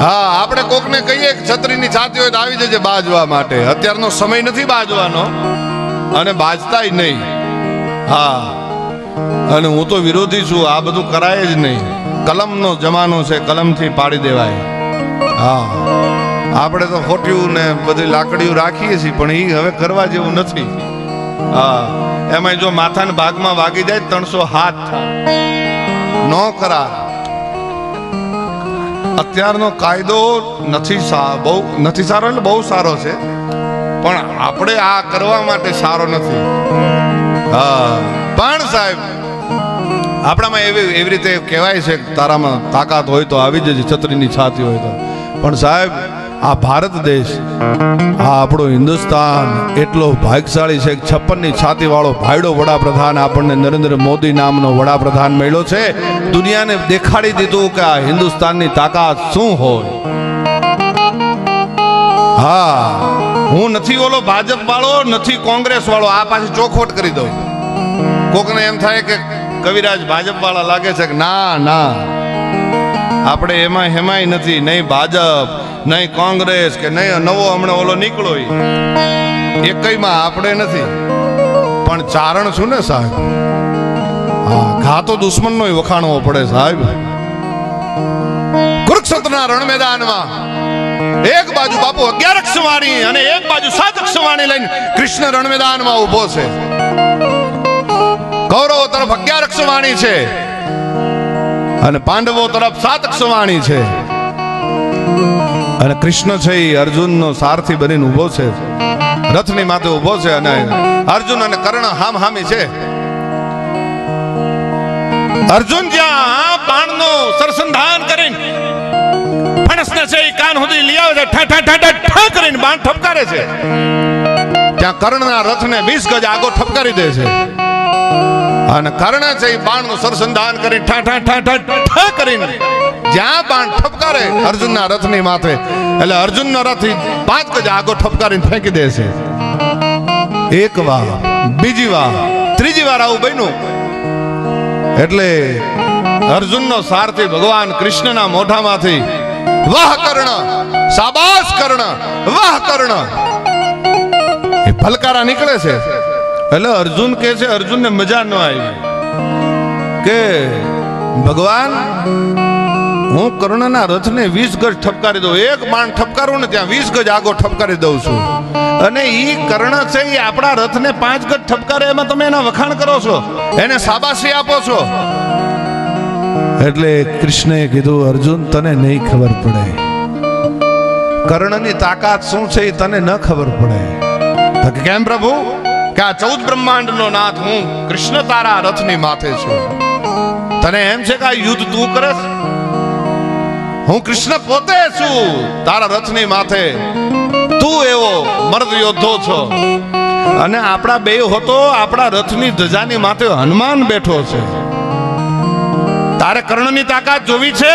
હા, આપણે કોકને કહીએ છત્રીની છાતી હોય તો આવી જજે બાજવા માટે. અત્યારનો સમય નથી બાજવાનો અને બાજતાય નહીં. હા. અને હું તો વિરોધી છું, આ બધું કરાય જ નહીં. કલમનો જમાનો છે, કલમથી પાડી દેવાય. હા. આપણે તો ખોટ્યું ને બધી લાકડીઓ રાખીએ છીએ, પણ એ હવે કરવા જેવું નથી. હા. એમાં જો માથાના ભાગમાં વાગી જાય ત્રણસો હાથ ન કરા અત્યારનો કાયદો નથી બહુ નથી સારો એટલે બહુ સારો છે. પણ આપણે આ કરવા માટે સારો નથી. હા. પણ સાહેબ, આપણામાં એવી એવી રીતે કહેવાય છે તારામાં તાકાત હોય તો આવી જજે, છત્રીની છાતી હોય તો. પણ સાહેબ આ ભારત દેશ, આ આપણો હિન્દુસ્તાન, એટલો ભાગ્યશાળી છે છપ્પનની છાતી વાળો ભાઈડો વડાપ્રધાન આપણને નરેન્દ્ર મોદી નામનો વડાપ્રધાન મળ્યો છે. દુનિયાને દેખાડી દીધું કે આ હિન્દુસ્તાનની તાકાત શું હોય. હા, હું નથી ઓલો ભાજપ વાળો નથી કોંગ્રેસ વાળો આ પાછી ચોખવટ કરી દઉં. કોકને એમ થાય કે કવિરાજ ભાજપ વાળા લાગે છે કે ના ના. આપણે એમાં હેમાય નથી, નહીં ભાજપ, નહીં કોંગ્રેસ કે નહીં નવો હમણાં ઓલો નીકળો ઈ. આપણે નથી. પણ ચારણ છું ને સાહેબ. હા ઘા તો દુશ્મનનો વખાણવો પડે સાહેબ. કુરુક્ષેત્રના રણ મેદાનમાં એક બાજુ બાપુ અગિયાર સવાણી અને એક બાજુ સાત સવાણી લઈને કૃષ્ણ રણ મેદાનમાં ઊભો છે. કૌરવો તરફ અગિયાર સવાણી છે. અને પાંડવો તરફ સાતક્ષ વાણી છે. અને કૃષ્ણ છે એ અર્જુનનો સારથી બનીને ઊભો છે. રથની માથે ઊભો છે અને અર્જુન અને કર્ણ હામ હામી છે. અર્જુન જ્યાં બાણનો સરસંધાન કરીને ફણસને છે એ કાન સુધી લઈ આવે છે ઠા ઠા ઠા ઠા કરીને બાણ ઠપકારે છે. ત્યાં કર્ણના રથને વીસ ગજ આગો ઠપકારી દે છે. અને કર્ણ છે એ બાણનું સરસંધાન કરી ઠા ઠા ઠા ઠા ઠા કરીને જ્યાં બાણ ઠપકારે અર્જુનના રથની માથે, એટલે અર્જુનનો રથ ઈ પાંચ ગજ આગો ઠપકારીને ફેંકી દે છે. એક વાર, બીજી વાર, ત્રીજી વાર આવું બન્યું. એટલે અર્જુનનો સારથી ભગવાન કૃષ્ણના મોઢામાંથી, વાહ કર્ણ, સાબાસ કર્ણ, વાહ કર્ણ. એ ફલકારા નીકળે છે. એટલે અર્જુન કે છે, અર્જુનને મજા ન આવી. કે, ભગવાન, હું કર્ણના રથને વીસ ગજ ઠપકારી દઉં. એક બાણ ઠપકારું ને ત્યાં વીસ ગજ આગો ઠપકારી દઉં છું. અને એ કર્ણ છે એ આપણા રથને પાંચ ગજ ઠપકારે, એમાં તમે એના વખાણ કરો છો. એને સાબાસી આપો છો. એટલે કૃષ્ણએ કીધું, અર્જુન, તને નહીં ખબર પડે. કર્ણની તાકાત શું છે એ તને ન ખબર પડે. કેમ પ્રભુ? કે આ ચૌદ બ્રહ્માંડનો નાથ હું કૃષ્ણ તારા રથની માથે છું. તને એમ છે કે આ યુદ્ધ તું કરે હું કૃષ્ણ પોતે છું તારા રથની માથે. તું એવો મર્દ યોદ્ધો છો. અને આપણા બે હોતો આપણા રથની ધજાની માથે હનુમાન બેઠો છે. તારે કર્ણની તાકાત જોવી છે?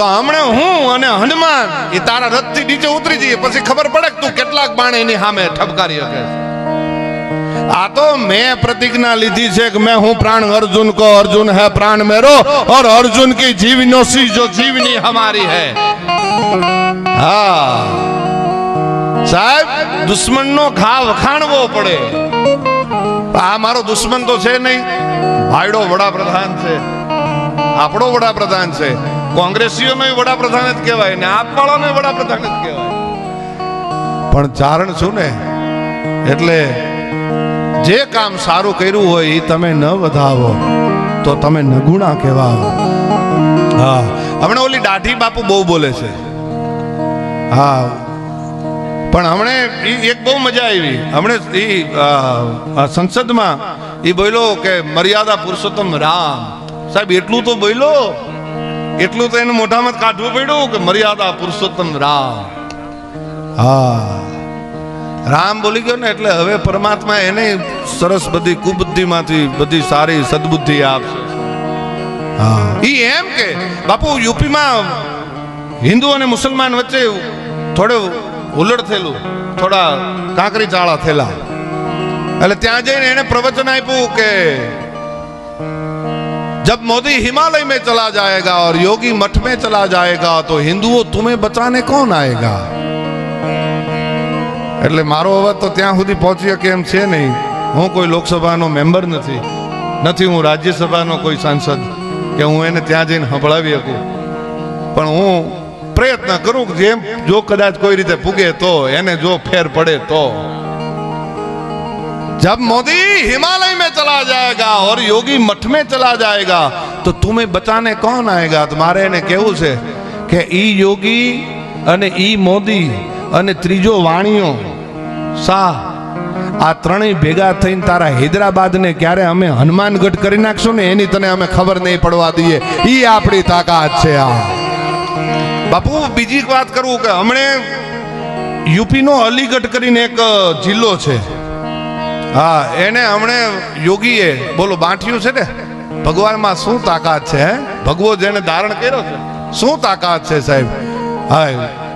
તો હમણાં હું અને હનુમાન એ તારા રથથી નીચે ઉતરી જઈએ, પછી ખબર પડે કે તું કેટલાક બાણ એની સામે ઠપકારી શકે છે. આ તો મેં પ્રતિજ્ઞા લીધી છે કે મેં હું પ્રાણ અર્જુન કો અર્જુન હે પ્રાણ મેરો, ઓર અર્જુન કી જીવનો સી જો જીવની હમારી હે. હા. સાહેબ, દુશ્મનનો ઘા વખાણવો પડે. આ મારો દુશ્મન તો છે નહીં. ભાઈડો વડાપ્રધાન છે. આપણો વડાપ્રધાન છે. કોંગ્રેસીઓ કોંગ્રેસીઓનો વડાપ્રધાન જ કહેવાય ને આપવાળાનો વડાપ્રધાન જ કહેવાય. પણ ચારણ છું ને, એટલે જે કામ સારું કર્યું હોય એ તમે ન વધાવો, તો તમે નગુણા કહેવાઓ. હા, હમણાં ઓલી દાઢી બાપુ બહુ બોલે છે. હા, પણ હમણે એક બહુ મજા આવી. હમણે આ સંસદમાં એ બોલ્યો કે મર્યાદા પુરુષોત્તમ રામ. સાહેબ, એટલું તો બોલ્યો. એટલું તો એને મોઢામાં કાઢવું પડ્યું કે મર્યાદા પુરુષોત્તમ રામ. હા. રામ બોલી ગયો ને એટલે હવે પરમાત્મા એને સરસ બધી કુબુદ્ધિમાંથી બધી સારી સદબુદ્ધિ આપશે હા ઈ એમ કે બાપુ યુપીમાં હિન્દુ અને મુસલમાન વચ્ચે થોડે ઉલડ થયેલું થોડા કાંકરી ચાળા થયેલા એટલે ત્યાં જઈને એને પ્રવચન આપ્યું કે जब मोदी हिमालय में चला जाएगा और योगी मठ में चला जाएगा तो हिंदुओं तुम्हें बचाने कौन आएगा એટલે મારો અવાજ તો ત્યાં સુધી પહોંચી શકે એમ છે નહીં હું કોઈ લોકસભાનો મેમ્બર નથી નથી હું રાજ્યસભાનો કોઈ સાંસદ કે હું એને ત્યાં જઈને સંભળાવી શકું પણ હું પ્રયત્ન કરું કે જેમ જો કદાચ કોઈ રીતે પૂગે તો એને જો ફેર પડે તો जब मोदी हिमालय में चला जाएगा और योगी मठ में चला जाएगा तो तुम्हें बचाने कौन आएगा તમારે એને કેવું છે કે ઈ યોગી અને ઈ મોદી અને ત્રીજો વાણીઓ શાહ, આ ત્રણેય ભેગા થઈને તારા હૈદરાબાદને ક્યારે અમે હનુમાનગઢ કરી નાખશું ને એની તને અમે ખબર નહીં પડવા દઈએ. એ આપણી તાકાત છે આ. બાપુ, બીજી વાત કરું કે હમણે યુપીનો અલીગઢ કરીને એક જિલ્લો છે. હા, એને હમણે યોગીએ, બોલો બાંઠ્યું છે ને? ભગવાનમાં શું તાકાત છે, હે? ભગવો જેને ધારણ કર્યો છે. શું તાકાત છે સાહેબ? હા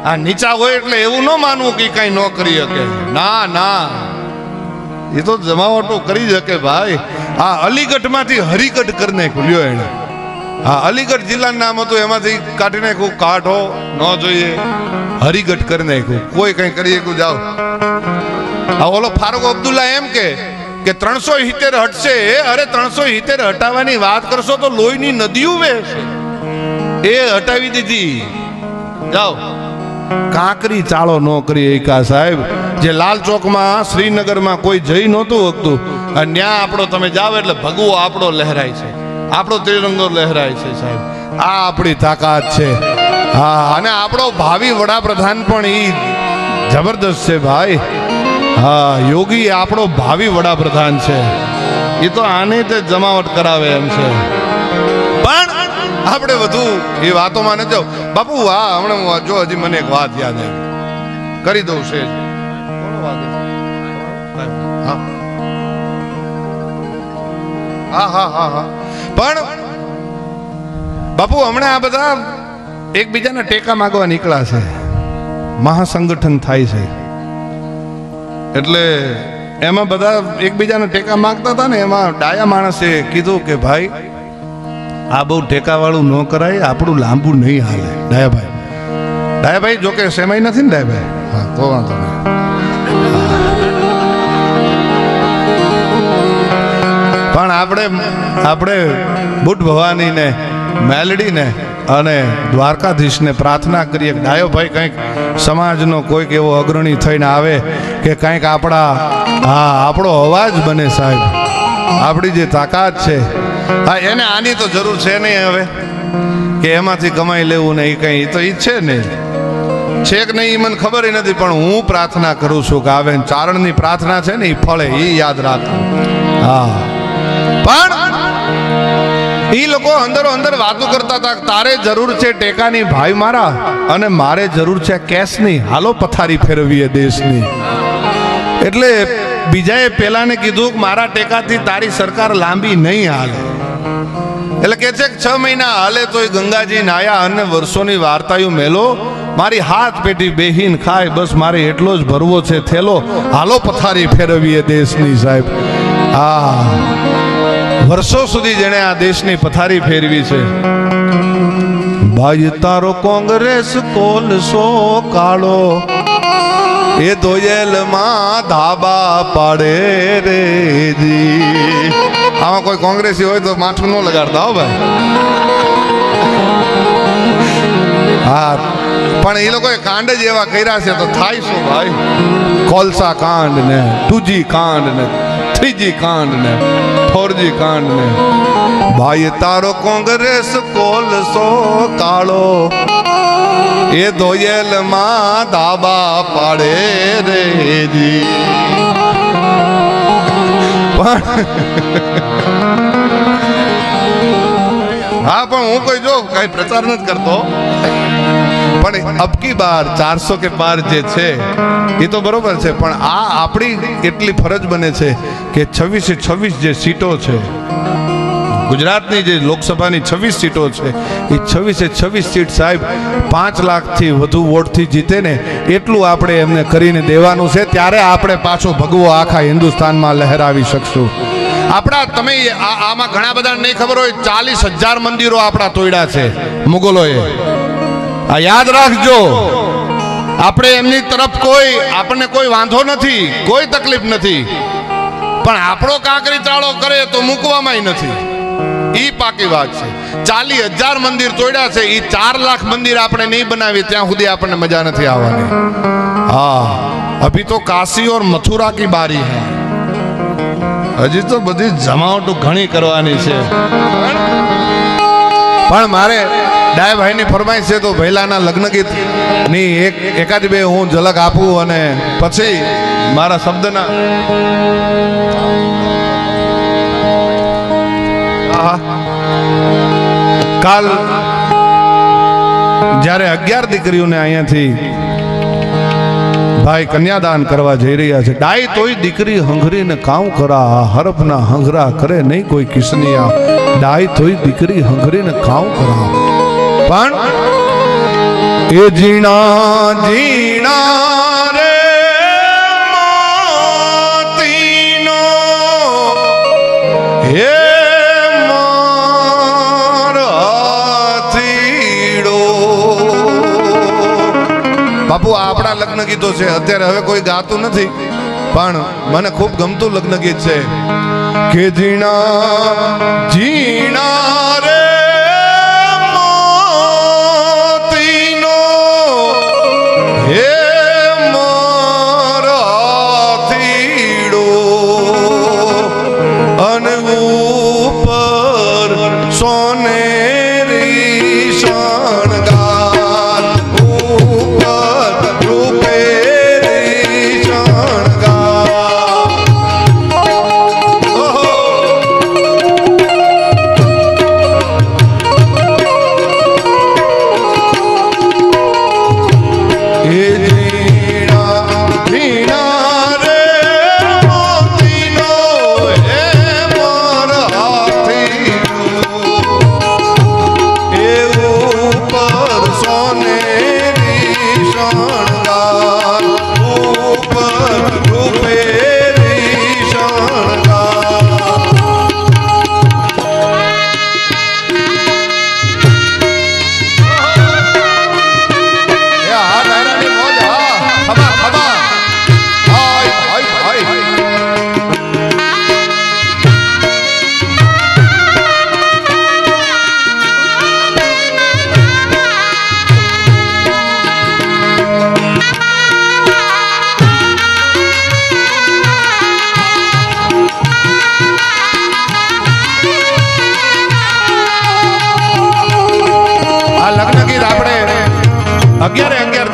આ નીચા હોય એટલે એવું ન માનવું કે કઈ ન કરી શકે. ના ના. એ તો જમાવટો કરી શકે ભાઈ. આ અલીગઢમાંથી હરિગઢ કરીને ખુલ્યો એને. હા, અલીગઢ જિલ્લાનું નામ હતું, એમાંથી કાઢી નાખ્યું. કાઢો, ન જોઈએ. હરિગઢ કરી નાખ્યું. કોઈ કઈ કરી શકું જાઓ. આ ઓલો ફારુક અબ્દુલ્લા એમ કે કે ત્રણસો હિતેર હટશે. અરે, ત્રણસો હિતેર હટાવવાની વાત કરશો તો લોહીની નદીઓ વહેશે. એ હટાવી દીધી. જાઓ. કાંકરી ચાળો ન કરી એકા સાહેબ. જે લાલ ચોકમાં, શ્રીનગરમાં કોઈ જઈ નહોતું વખતું અને ત્યાં આપણો તમે જાઓ એટલે ભગવો આપણો લહેરાય છે. આપણો ત્રિરંગો લહેરાય છે સાહેબ. આ આપણી તાકાત છે. હા, અને આપણો ભાવિ વડાપ્રધાન પણ ઈ જબરદસ્ત છે ભાઈ. હા, યોગી આપણો ભાવિ વડાપ્રધાન છે. એ તો આને તે જમાવટ કરાવે એમ છે. પણ આપણે વધુ એ વાતોમાં ન જાઓ બાપુ, હા, હમણાં જો હજી મને એક વાત યાદ આવી. કરી દઉં છે પણ બાપુ, હમણાં આ બધા એકબીજાના ટેકા માગવા નીકળ્યા છે. મહાસંગઠન થાય છે. એટલે એમાં બધા એકબીજાના ટેકા માગતા હતા ને, એમાં ડાયા માણસે કીધું કે ભાઈ આ બહુ ટેકાવાળું ન કરાય, આપણું લાંબુ નહીં હાલે. ડાયાભાઈ. ડાયાભાઈ જોકે સેમાઈ નથી ને ડાયાભાઈ? હા, તો વાંધો નહીં. પણ આપણે આપણે બુટ ભવાનીને, મેલડીને અને દ્વારકાધીશને પ્રાર્થના કરીએ ડાયો ભાઈ કંઈક સમાજનો કોઈક એવો અગ્રણી થઈને આવે કે કંઈક આપણા, હા, આપણો અવાજ બને સાહેબ. આપણી જે તાકાત છે હા, એને આની તો જરૂર છે નહીં હવે. કે એમાંથી કમાઈ લેવું ને એ કંઈ, એ તો ઈચ્છે નહીં છે કે નહીં એ મને ખબર નથી, પણ હું પ્રાર્થના કરું છું કે આવે ચારણની પ્રાર્થના છે ને એ ફળે એ યાદ રાખવું હા. પણ એ લોકો અંદરો અંદર વાતો કરતા હતા તારે જરૂર છે ટેકાની ભાઈ મારા, અને મારે જરૂર છે કેશની હાલો, પથારી ફેરવીએ દેશની. એટલે બીજાએ પેલાને કીધું કે મારા ટેકાથી તારી સરકાર લાંબી નહીં હાલે. એટલે કે છે છ મહિના હાલે તોય ગંગાજી નાયા અને વર્ષોની વાર્તાયો મેલો. મારી હાથ પેટી બેહીન ખાય, બસ મારે એટલો જ ભરવો છે થેલો. હાલો પથારી ફેરવીએ દેશની સાહેબ. હા. વર્ષો સુધી જેણે આ દેશની પથારી ફેરવી છે. ભાઈ તારો કોંગ્રેસ કોલસો કાળો. એ દોયેલમાં ધાબા પાડે રે જી. આમાં કોઈ કોંગ્રેસી હોય તો માથું ન લગાડતા હો ભાઈ. હા, પણ એ લોકોએ કાંડ જ એવા કર્યા છે તો થાય શું ભાઈ? કોલસા કાંડ ને ટુજી કાંડ ને થ્રીજી કાંડ ને ફોરજી કાંડ ને ભાઈ તારો કોંગ્રેસ કોલસો કાળો એ દોયેલમાં દાબા પાડે રેજી હા, પણ હું કોઈ જો કઈ પ્રચાર નથી કરતો. પણ અબકી બાર ચારસો કે બાર જે છે, એ તો બરોબર છે, પણ આ આપણી એટલી ફરજ બને છે કે છવ્વીસે છવ્વીસ જે સીટો છે ગુજરાતની જે લોકસભાની છવ્વીસ સીટો છે, એ છવ્વીસે છવ્વીસ સીટ સાહેબ પાંચ લાખથી વધુ વોટથી જીતે ને એટલું આપણે એમને કરીને દેવાનું છે. ત્યારે આપણે પાછો ભગવો આખા હિન્દુસ્તાનમાં લહેરાવી શકશું. આપણા તમે આમાં ઘણા બધા નહીં ખબર હોય, ચાલીસ હજાર મંદિરો આપણા તોડ્યા છે, મુગલોએ. આ યાદ રાખજો. આપણે એમની તરફ કોઈ, આપણને કોઈ વાંધો નથી, કોઈ તકલીફ નથી. પણ આપણો કાંકરી ચાળો કરે તો મૂકવામાં નથી. ઈ પાકી વાત છે. ચાલી હજાર મંદિર તોડ્યા છે. ઈ ચાર લાખ મંદિર આપણે નહીં બનાવીએ, ત્યાં સુધી આપણને મજા નથી આવવાની. હા, અભી તો કાશી ઓર મથુરા કી બારી હે. હજી તો બધી જમાવટો ઘણી કરવાની છે. પણ મારે ડાય ભાઈની ફરમાઈશ છે તો ભૈલાના લગ્ન ગીતની એક એકાદ બે હું ઝલક આપું અને પછી મારા શબ્દના. કાલ જ્યારે અગિયાર દીકરીઓને અહીંયાથી ભાઈ કન્યાદાન કરવા જઈ રહ્યા છે ડાય તોય દીકરી હંઘરીને કામ કરા, હરફના હંઘરા કરે નહીં કોઈ કિસનિયા. ડાય તોય દીકરી હંઘરીને કામ કરા. પણ એ જીણા જીણા આપણા લગ્ન ગીતો છે. અત્યારે હવે કોઈ ગાતું નથી, પણ મને ખૂબ ગમતું લગ્ન ગીત છે. કે ઝીણા જીણા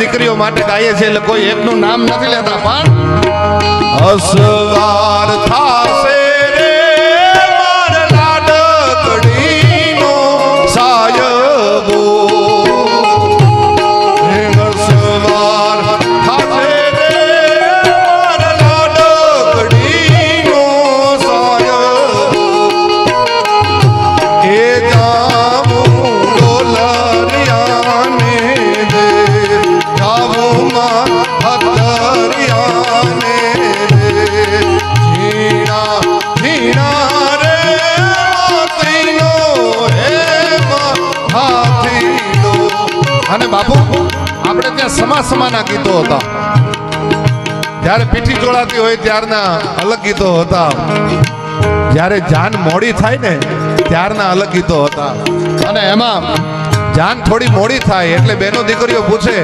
દીકરીઓ માટે ગાઈએ છીએ એટલે કોઈ એકનું નામ નથી લેતા પણ અસવાર થાશે સમા ગીતો હતા. જ્યારે પીઠી ચોળાતી હોય ત્યારના અલગ ગીતો હતા. જ્યારે જાન મોડી થાય ને ત્યારના અલગ ગીતો હતા. અને એમાં જાન થોડી મોડી થાય એટલે બેનો દીકરીઓ પૂછે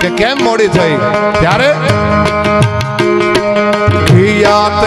કે કેમ મોડી થઈ? ત્યારે હિયા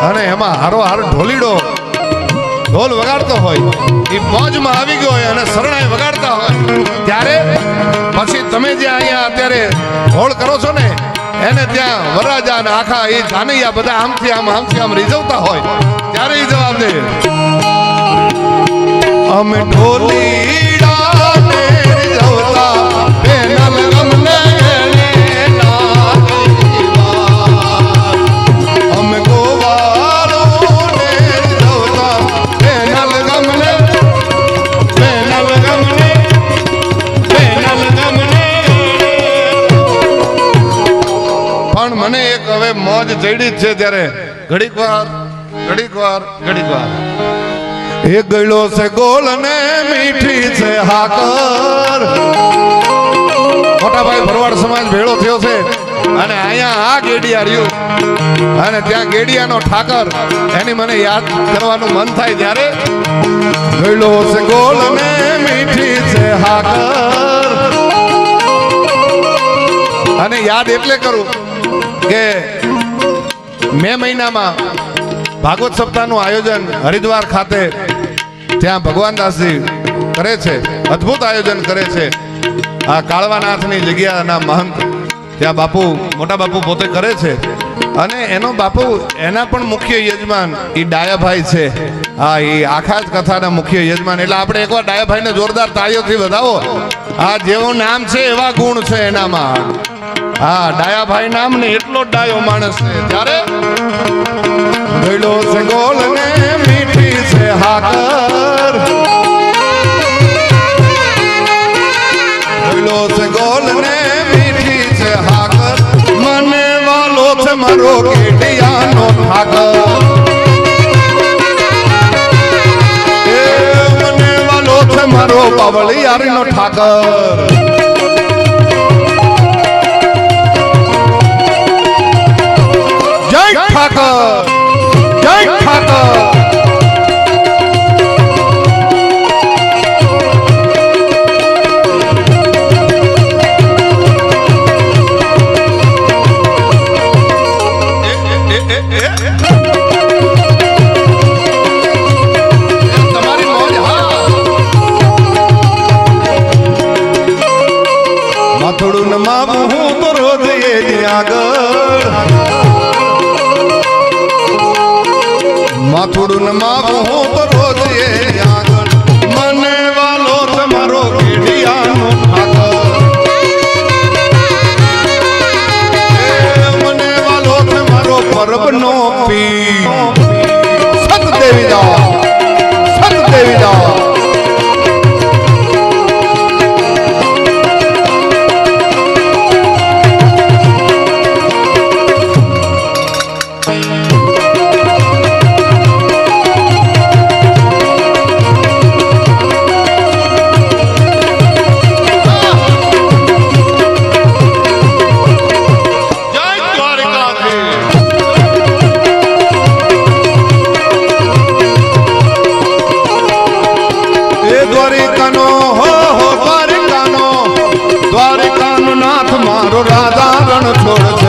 અને એમાં હારો હાર ઢોલીડો ઢોલ વગાડતો હોય એ મોજમાં આવી ગયો હોય અને શરણાઈ વગાડતા હોય. ત્યારે પછી તમે જે અહીંયા અત્યારે ઢોળ કરો છો ને, એને ત્યાં વરાજા અને આખા એ જાનૈયા બધા આમથી આમ આમથી આમ રીઝવતા હોય. ત્યારે એ જવાબ દે. અમે ઢોલી મોજ ચડી છે ત્યારે ઘડીક વાર ઘડીક વાર ઘડીક વાર. એ ગળો છે ગોળ ને મીઠી છે હાકર. મોટાભાઈ ભરવાડ સમાજ ભેળો થયો છે અને અહીંયા આ ગેડિયા રહ્યું. અને ત્યાં ગેડિયાનો ઠાકર, એની મને યાદ કરવાનું મન થાય ત્યારે ગળો છે ગોળ ને મીઠી છે હાકર. અને યાદ એટલે કરું કે મે મહિનામાં ભાગવત સપ્તાહનું આયોજન હરિદ્વાર ખાતે ત્યાં ભગવાન દાસજી કરે છે, અદ્ભુત આયોજન કરે છે. આ કાળવાનાથની જગ્યાના મહંત ત્યાં બાપુ, મોટા બાપુ પોતે કરે છે. અને એનો બાપુ એના પણ મુખ્ય યજમાન એ ડાયાભાઈ છે. હા એ આખા જ કથાના મુખ્ય યજમાન. એટલે આપણે એકવાર ડાયાભાઈને જોરદાર તાળીઓથી વધાવો. આ જેવું નામ છે એવા ગુણ છે એનામાં. હા, ડાયાભાઈ નામ ને એટલો ડાયો માણસ છે. ત્યારે ગળો છે ગોલ ને મીઠી છે હાકર. ગળો છે ગોલ ને મીઠી છે હાકર. મને વાલો છે મારો કેડિયાનો ઠાકર. એ મને વાલો છે મારો બાવળિયારીનો ઠાકર. જય માથોડું નમાવું મારો રાધા રણ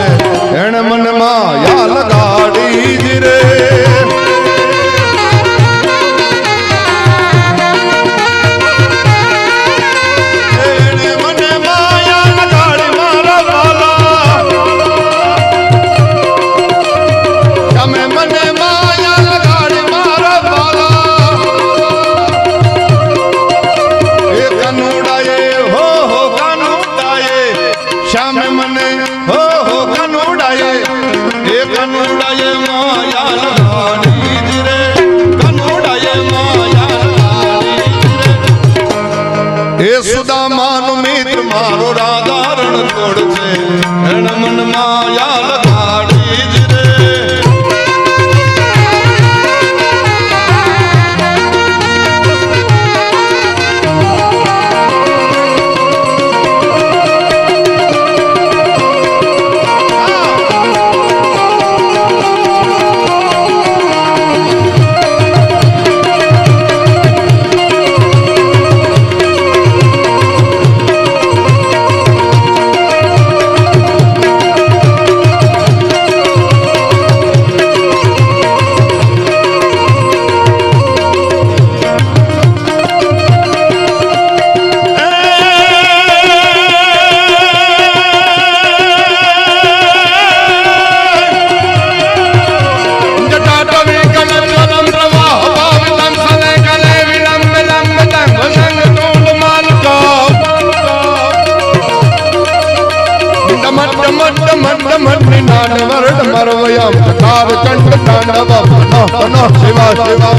no, Shiva, Shiva.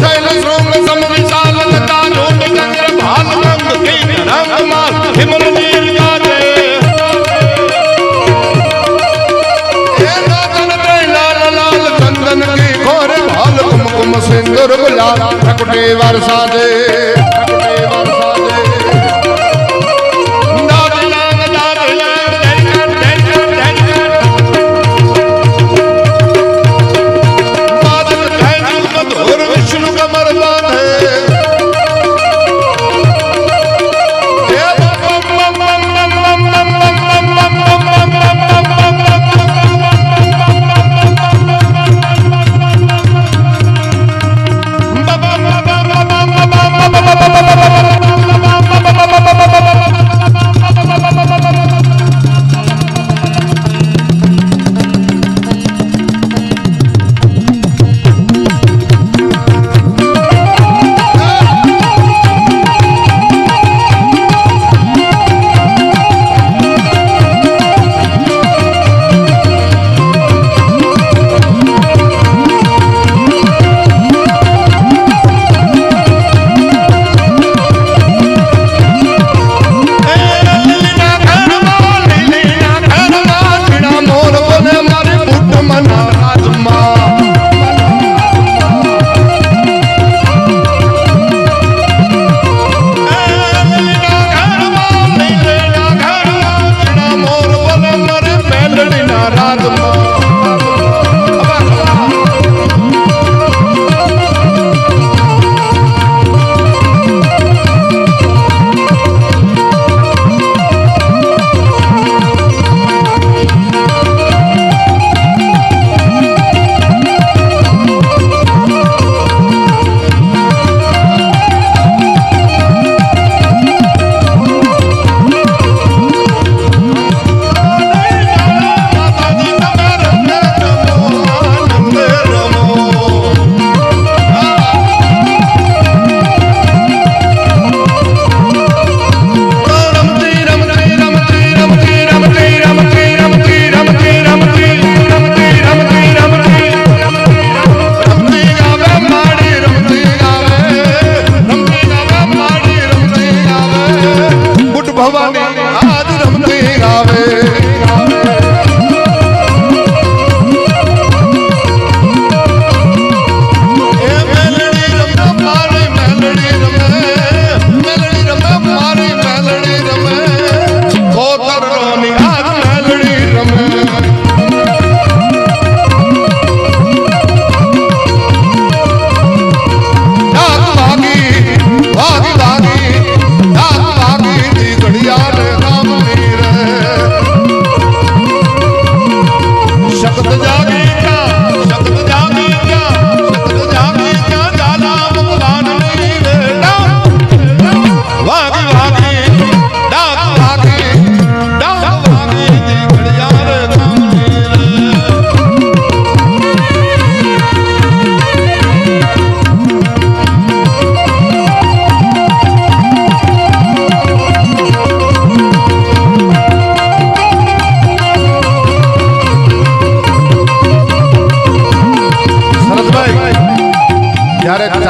Silence from the summer is all on the town, who began the Bhal Ram, the king, Ramamal, Himalaya, Yade. ચંદન કી ઘોર ભાલ કુમકુમ સિંદુર ગુલાલ ઠકડે વરસાદે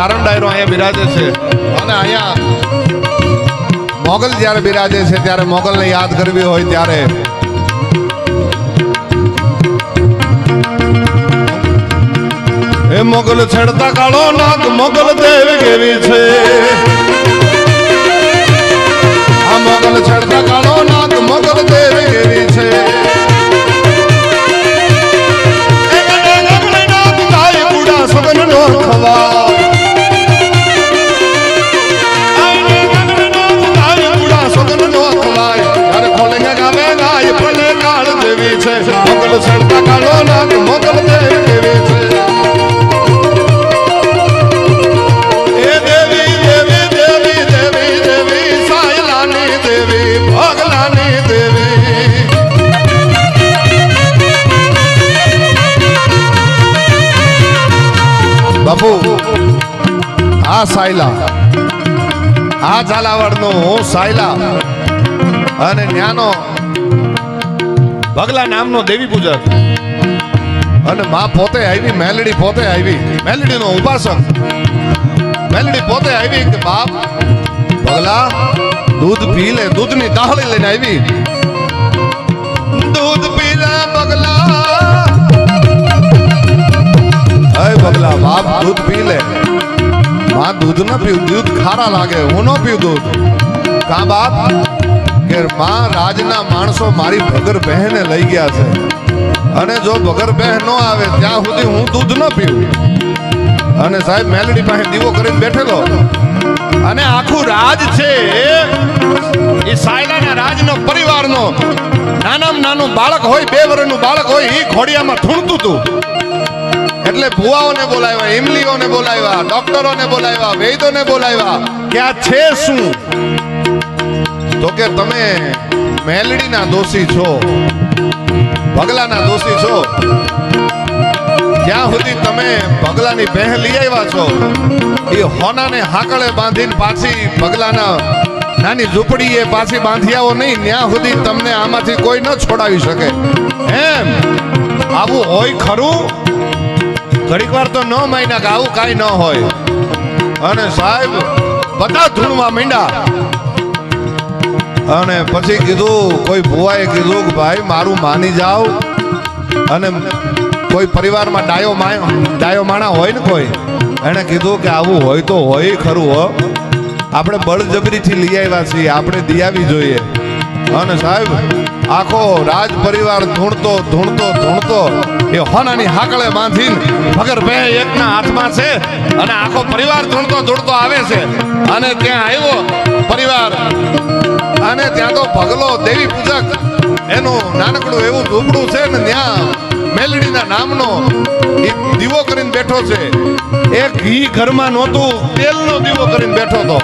જ્યારે ડાયરો અહીંયા બિરાજે છે. અને અહીંયા મોગલ જ્યારે બિરાજે છે, ત્યારે મોગલને યાદ કરવી હોય ત્યારે. મોગલ, છેડતા કાળો નાગ મોગલ દેવ કેવી છે? આ મોગલ, છેડતા કાળો નાગ મોગલ દેવ કેવી છે? સગનનો ખવા. સાયલાની દેવી ભગલાની દેવી. બાપુ આ સાયલા આ ઝાલાવાડનો સાયલા અને ન્યાનો ભગલા નામનો દેવી પૂજક. અને માં પોતે આવી, મેલડી પોતે આવી. મેલડી નો ઉપાસક. મેલડી પોતે આવી કે બાપ ભગલા દૂધ પી લે, દૂધની દાહળી લઈને આવી. દૂધ પી લે બગલા. હે પગલા બાપ દૂધ પી લે. માં દૂધ ન પીવું, દૂધ ખારા લાગે, હું ન પીવું દૂધ. કા બાપ? કે રાજના માણસો મારી ભગર બહેને લઈ ગયા છે. અને જો ભગર બહેન ન આવે, ત્યાં સુધી હું દૂધ ન પીવું. અને સાહેબ, મેલડી પાસે દીવો કરીને બેઠેલો. અને આખું રાજ છે એ સાયલાના રાજનો પરિવારનો. નાનામાં નાનું બાળક હોય, બે વર્ષનું બાળક હોય એ ઘોડિયામાં ઠૂણતું હતું એટલે ભુવાઓને બોલાવ્યા ઇમલીઓને બોલાવ્યા, ડોક્ટરોને બોલાવ્યા વૈદોને બોલાવ્યા કે આ છે શું? તો કે તમે મેલડીના દોષી છો, ભગલાના દોષી છો, જ્યાં સુધી તમે ભગલાની બહેન લઈ આવ્યા છો, એ હોનાને હાકળે બાંધીને પાછી ભગલાના નાની ઝૂંપડીએ પાછી બાંધી આવો નહીં ત્યાં સુધી તમને આમાંથી કોઈ ન છોડાવી શકે. એમ. આવું હોય ખરું? ઘડીક વાર તો ન માયના કે આવું કાંઈ ન હોય. અને સાહેબ, બધા ધૂણવા માંડ્યા. અને પછી કીધું, કોઈ ભુવાએ કીધું કે ભાઈ, મારું માની જાઓ. અને કોઈ પરિવારમાં ડાયો માય ડાયો માણા હોય ને કોઈ, એણે કીધું કે આવું હોય તો હોય ખરું, હો. આપણે બળજબરીથી લઈ આવ્યા છીએ, આપણે દિયાવી જોઈએ. અને સાહેબ, આખો રાજ પરિવાર ધૂણતો ધૂણતો ધૂણતો, એ હોનાની હાકળે બાંધીને ભગર બે એકના હાથમાં છે અને આખો પરિવાર ધૂણતો ધૂણતો આવે છે. અને ત્યાં આવ્યો પરિવાર અને ત્યાં તો ભગલો દેવી પૂજક. એનું નાનકડું એવું ઝૂંપડું છે ને ત્યાં મેલડીના નામનો દીવો કરીને બેઠો છે. એક ઘી ઘરમાં નહોતું, તેલનો દીવો કરીને બેઠો તો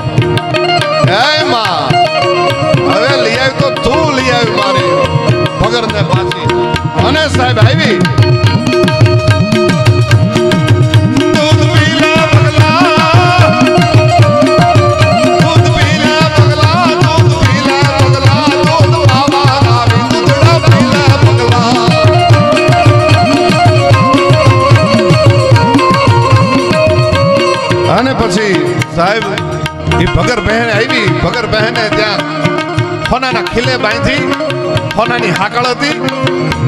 હે માં, હવે લઈ આવી તો તું લઈ આવી મારી. વગર ને પાછી. અને સાહેબ, આવી. હાથે બાંધી હોનાની હાકળ હતી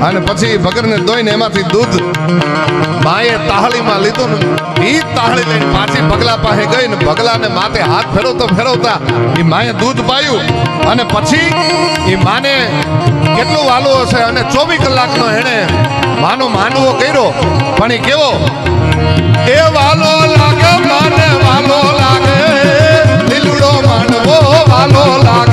અને પછી ભગરને દોઈને એમાંથી દૂધ માએ તાહળીમાં લીધું ને એ તાહળી લઈને પાછી ભગલા પાસે ગઈ ને ભગલાને માથે હાથ ફેરવતો ફેરવતા એ માએ દૂધ પાયું અને પછી એ માને કેટલું વાલું હશે અને ચોવીસ કલાક નો એણે માનો માનવો કર્યો. પણ એ કેવો? એ વાલો લાગે, માને વાલો લાગે, લીલડો માનવો વાલો લાગે.